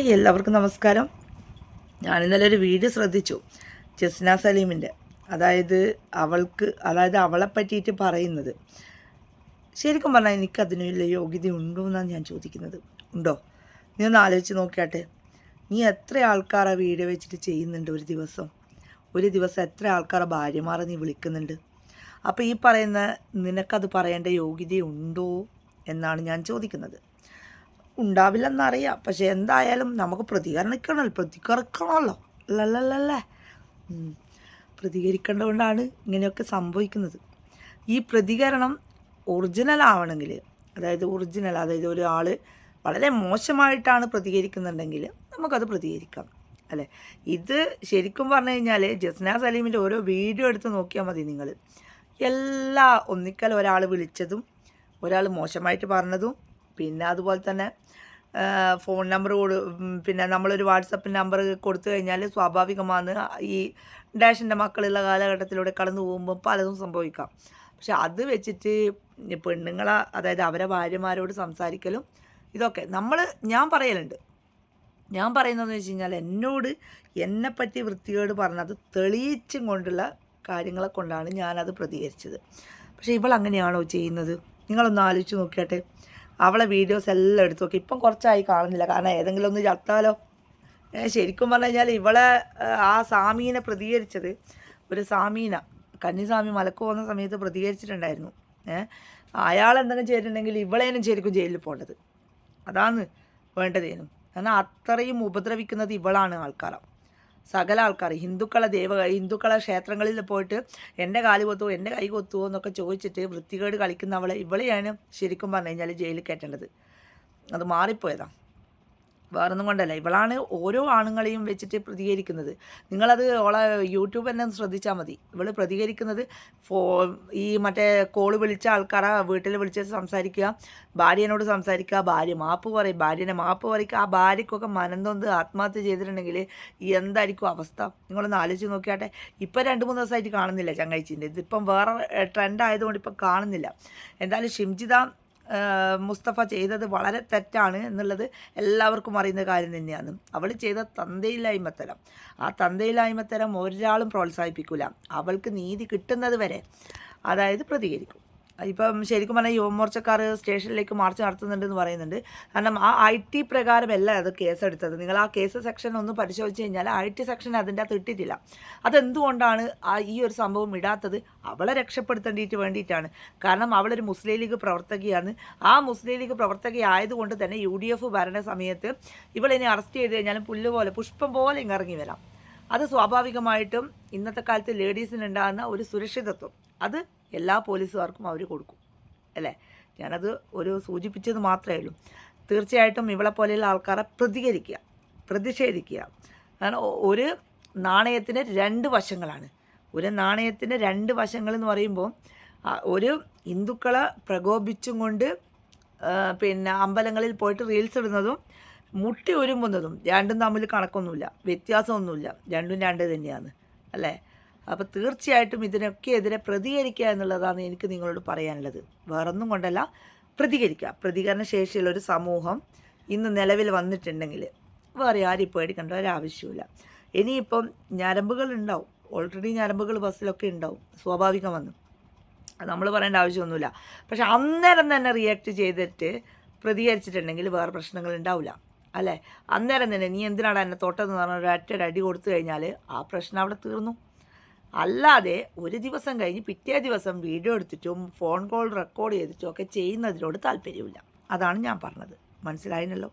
എല്ലാവർക്കും നമസ്കാരം. ഞാൻ ഇന്നലെ ഒരു വീഡിയോ ശ്രദ്ധിച്ചു ജസ്ന സലീമിന്റെ അതായത് അവൾക്ക് അതായത് അവളെ പറ്റിയിട്ട് പറയുന്നത്. ശരിക്കും പറഞ്ഞാൽ എനിക്ക് അതിനുള്ള യോഗ്യത ഉണ്ടോ എന്നാണ് ഞാൻ ചോദിക്കുന്നത്. ഉണ്ടോ? നീ ഒന്ന് ആലോചിച്ച് നോക്കിയാട്ടെ. നീ എത്ര ആൾക്കാരെ വീഡിയോ വെച്ചിട്ട് ചെയ്യുന്നുണ്ട് ഒരു ദിവസം? ഒരു ദിവസം എത്ര ആൾക്കാരെ ഭാര്യമാരെ നീ വിളിക്കുന്നുണ്ട്? അപ്പോൾ ഈ പറയുന്ന നിനക്കത് പറയേണ്ട യോഗ്യത ഉണ്ടോ എന്നാണ് ഞാൻ ചോദിക്കുന്നത്. ഉണ്ടാവില്ലെന്നറിയാം. പക്ഷെ എന്തായാലും നമുക്ക് പ്രതികരണിക്കണമല്ലോ പ്രതികരിക്കണമല്ലോ അല്ലല്ലല്ലേ പ്രതികരിക്കേണ്ടതുകൊണ്ടാണ് ഇങ്ങനെയൊക്കെ സംഭവിക്കുന്നത്. ഈ പ്രതികരണം ഒറിജിനൽ ആവണമെങ്കിൽ അതായത് ഒറിജിനൽ അതായത് ഒരാൾ വളരെ മോശമായിട്ടാണ് പ്രതികരിക്കുന്നുണ്ടെങ്കിൽ നമുക്കത് പ്രതികരിക്കാം. അല്ലേ? ഇത് ശരിക്കും പറഞ്ഞു കഴിഞ്ഞാൽ ജസ്ന സലീമിന്റെ ഓരോ വീഡിയോ എടുത്ത് നോക്കിയാൽ മതി നിങ്ങൾ എല്ലാ ഒന്നിക്കൽ ഒരാൾ വിളിച്ചതും ഒരാൾ മോശമായിട്ട് പറഞ്ഞതും പിന്നെ അതുപോലെ തന്നെ ഫോൺ നമ്പർ കൊടു പിന്നെ നമ്മളൊരു വാട്സപ്പ് നമ്പർ കൊടുത്തു കഴിഞ്ഞാൽ സ്വാഭാവികമാണ് ഈ ഡാഷിന്റെ മക്കളുള്ള കാലഘട്ടത്തിലൂടെ കടന്നു പോകുമ്പോൾ പലതും സംഭവിക്കാം. പക്ഷെ അത് വെച്ചിട്ട് പെണ്ണുങ്ങളെ അതായത് അവരെ ഭാര്യമാരോട് സംസാരിക്കലും ഇതൊക്കെ നമ്മൾ ഞാൻ പറയലുണ്ട്. ഞാൻ പറയുന്നതെന്ന് വെച്ച് കഴിഞ്ഞാൽ എന്നോട് എന്നെപ്പറ്റി വൃത്തികേട് പറഞ്ഞത് തെളിയിച്ചും കൊണ്ടുള്ള കാര്യങ്ങളെ കൊണ്ടാണ് ഞാനത് പ്രതികരിച്ചത്. പക്ഷേ ഇവൾ അങ്ങനെയാണോ ചെയ്യുന്നത്? നിങ്ങളൊന്ന് ആലോചിച്ച് നോക്കിയാട്ടെ. അവളെ വീഡിയോസ് എല്ലാം എടുത്തു നോക്കി. ഇപ്പം കുറച്ചായി കാണുന്നില്ല. കാരണം ഏതെങ്കിലും ഒന്ന് ചത്താലോ? ശരിക്കും പറഞ്ഞു കഴിഞ്ഞാൽ ഇവളെ ആ സാമീനെ പ്രതികരിച്ചത് ഒരു സാമീന. കന്നിസ്വാമി മലക്ക് പോകുന്ന സമയത്ത് പ്രതികരിച്ചിട്ടുണ്ടായിരുന്നു. ഏഹ് അയാൾ എന്തെങ്കിലും ചെയ്തിട്ടുണ്ടെങ്കിൽ ഇവളേനും ശരിക്കും ജയിലിൽ പോകേണ്ടത്. അതാണ് വേണ്ടതേനും. കാരണം അത്രയും ഉപദ്രവിക്കുന്നത് ഇവളാണ് ആൾക്കാരാ. സകല ആൾക്കാർ ഹിന്ദുക്കളെ ദേവ ഹിന്ദുക്കളെ ക്ഷേത്രങ്ങളിൽ പോയിട്ട് എന്റെ കാൽ കൊത്തുവോ എന്റെ കൈ കൊത്തുവോ എന്നൊക്കെ ചോദിച്ചിട്ട് വൃത്തികേട് കളിക്കുന്നവളെ ഇവളെയാണ് ശരിക്കും പറഞ്ഞു കഴിഞ്ഞാൽ ജയിലിൽ കയറ്റേണ്ടത്. അത് മാറിപ്പോയതാണ് വേറൊന്നും കൊണ്ടല്ല. ഇവളാണ് ഓരോ ആണുങ്ങളെയും വെച്ചിട്ട് പ്രതികരിക്കുന്നത്. നിങ്ങളത് ഓളെ യൂട്യൂബ് തന്നെ ശ്രദ്ധിച്ചാൽ മതി. ഇവൾ പ്രതികരിക്കുന്നത് ഫോ ഈ മറ്റേ കോൾ വിളിച്ച ആൾക്കാരെ വീട്ടിൽ വിളിച്ച് സംസാരിക്കുക ഭാര്യനോട് സംസാരിക്കുക ഭാര്യ മാപ്പ് പറയും ഭാര്യനെ മാപ്പ് പറയിക്കുക. ആ ഭാര്യക്കൊക്കെ മനന്തൊന്ന് ആത്മഹത്യ ചെയ്തിട്ടുണ്ടെങ്കിൽ എന്തായിരിക്കും അവസ്ഥ? നിങ്ങളൊന്ന് ആലോചിച്ച് നോക്കിയാട്ടെ. ഇപ്പം രണ്ട് മൂന്ന് ദിവസമായിട്ട് കാണുന്നില്ല ചങ്ങാഴ്ചീന്റെ ഇതിപ്പം വേറെ ട്രെൻഡ് ആയതുകൊണ്ട് ഇപ്പം കാണുന്നില്ല. എന്തായാലും ഷിംജിത മുസ്തഫ ചെയ്തത് വളരെ തെറ്റാണ് എന്നുള്ളത് എല്ലാവർക്കും അറിയുന്ന കാര്യം തന്നെയാണ്. അവൾ ചെയ്ത തന്തയില്ലായ്മത്തരം ആ തന്തയില്ലായ്മത്തരം ഒരാളും പ്രോത്സാഹിപ്പിക്കില്ല അവൾക്ക് നീതി കിട്ടുന്നത് വരെ. അതായത് പ്രതികരിക്കും. ഇപ്പം ശരിക്കും പറഞ്ഞാൽ യുവമോർച്ചക്കാർ സ്റ്റേഷനിലേക്ക് മാർച്ച് നടത്തുന്നുണ്ടെന്ന് പറയുന്നുണ്ട്. കാരണം ആ ഐ ടി പ്രകാരമല്ല അത് കേസെടുത്തത്. നിങ്ങൾ ആ കേസ് സെക്ഷൻ ഒന്ന് പരിശോധിച്ച് കഴിഞ്ഞാൽ ഐ ടി സെക്ഷൻ അതിന്റെ അകത്ത് ഇട്ടിട്ടില്ല. അതെന്തുകൊണ്ടാണ് ആ ഈ ഒരു സംഭവം ഇടാത്തത്? അവളെ രക്ഷപ്പെടുത്തേണ്ടിയിട്ട് വേണ്ടിയിട്ടാണ്. കാരണം അവളൊരു മുസ്ലിം ലീഗ് പ്രവർത്തകയാണ്. ആ മുസ്ലിം ലീഗ് പ്രവർത്തകയായതുകൊണ്ട് തന്നെ യു ഡി എഫ് ഭരണ സമയത്ത് ഇവളിനെ അറസ്റ്റ് ചെയ്ത് കഴിഞ്ഞാലും പുല്ല് പോലെ പുഷ്പം പോലെ ഇങ്ങിറങ്ങി വരാം. അത് സ്വാഭാവികമായിട്ടും ഇന്നത്തെ കാലത്ത് ലേഡീസിനുണ്ടാകുന്ന ഒരു സുരക്ഷിതത്വം. അത് എല്ലാ പോലീസുകാർക്കും അവർ കൊടുക്കും. അല്ലേ? ഞാനത് ഒരു സൂചിപ്പിച്ചത് മാത്രമേ ഉള്ളൂ. തീർച്ചയായിട്ടും ഇവളെ പോലെയുള്ള ആൾക്കാരെ പ്രതികരിക്കുക പ്രതിഷേധിക്കുക. കാരണം ഒരു നാണയത്തിന് രണ്ട് വശങ്ങളാണ്. ഒരു നാണയത്തിന് രണ്ട് വശങ്ങൾ എന്ന് പറയുമ്പോൾ ഒരു ഹിന്ദുക്കളെ പ്രകോപിച്ചും കൊണ്ട് പിന്നെ അമ്പലങ്ങളിൽ പോയിട്ട് റീൽസ് ഇടുന്നതും മുട്ടി ഒരുമ്പുന്നതും രണ്ടും തമ്മിൽ കണക്കൊന്നുമില്ല വ്യത്യാസമൊന്നുമില്ല. രണ്ടും രണ്ട് തന്നെയാണ്. അല്ലേ? അപ്പോൾ തീർച്ചയായിട്ടും ഇതിനൊക്കെ എതിരെ പ്രതികരിക്കുക എന്നുള്ളതാണ് എനിക്ക് നിങ്ങളോട് പറയാനുള്ളത്. വേറൊന്നും കൊണ്ടല്ല പ്രതികരിക്കുക. പ്രതികരണ ശേഷിയുള്ള ഒരു സമൂഹം ഇന്ന് നിലവിൽ വന്നിട്ടുണ്ടെങ്കിൽ വേറെ ആരും പേടിക്കേണ്ട ഒരാവശ്യമില്ല ഇനിയിപ്പം ഞരമ്പുകൾ ഉണ്ടാവും. ഓൾറെഡി ഞരമ്പുകൾ ബസ്സിലൊക്കെ ഉണ്ടാവും. സ്വാഭാവികമെന്ന് അത് നമ്മൾ പറയേണ്ട ആവശ്യമൊന്നുമില്ല. പക്ഷെ അന്നേരം തന്നെ റിയാക്ട് ചെയ്തിട്ട് പ്രതികരിച്ചിട്ടുണ്ടെങ്കിൽ വേറെ പ്രശ്നങ്ങൾ ഉണ്ടാവില്ല. അല്ലേ? അന്നേരം തന്നെ നീ എന്തിനാണ് എന്നെ തൊട്ടതെന്ന് പറഞ്ഞ ഒരൊറ്റ അടി കൊടുത്തു കഴിഞ്ഞാൽ ആ പ്രശ്നം അവിടെ തീർന്നു. അല്ലാതെ ഒരു ദിവസം കഴിഞ്ഞ് പിറ്റേ ദിവസം വീഡിയോ എടുത്തിട്ടും ഫോൺ കോൾ റെക്കോർഡ് ചെയ്തിട്ടും ഒക്കെ ചെയ്യുന്നതിനോട് താല്പര്യമില്ല. അതാണ് ഞാൻ പറഞ്ഞത്. മനസ്സിലായിനല്ലോ